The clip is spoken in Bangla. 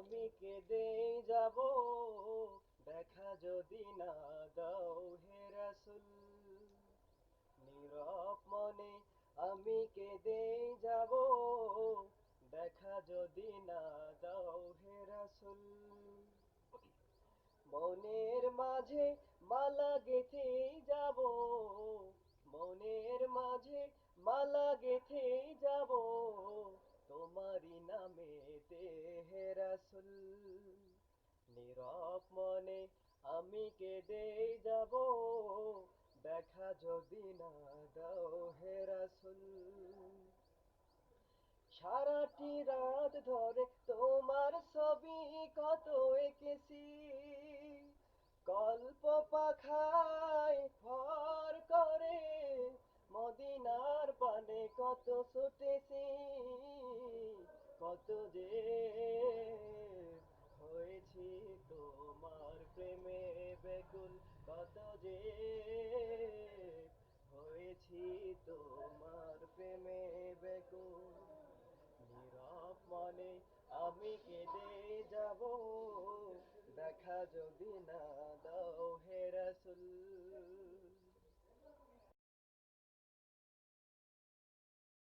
আমি কেঁদে যাব? দেখা যদি না দাও হে রাসূল। নীরব মনে আমি কেঁদে যাব। দেখা যদি না দাও হে রাসূল। মনের মাঝে মালা গেথে যাব। তোমারি নামে হে রাসূল নীরব মনে আমি কেঁদে যাব, দেখা যদি না দাও হে রাসূল সারাটি রাত ধরে তোমার ছবি কত এঁকেছি। গল্প পাখায় ভর করে, মদিনার পানে কত ছুটেছি। কত যে হয়েছি তোমার প্রেমে বেকুল, কত যে হয়েছি তোমার প্রেমে বেগুন নীরব মনে আমি কেঁদে যাব, দেখা যদি না দাও হেরাসুল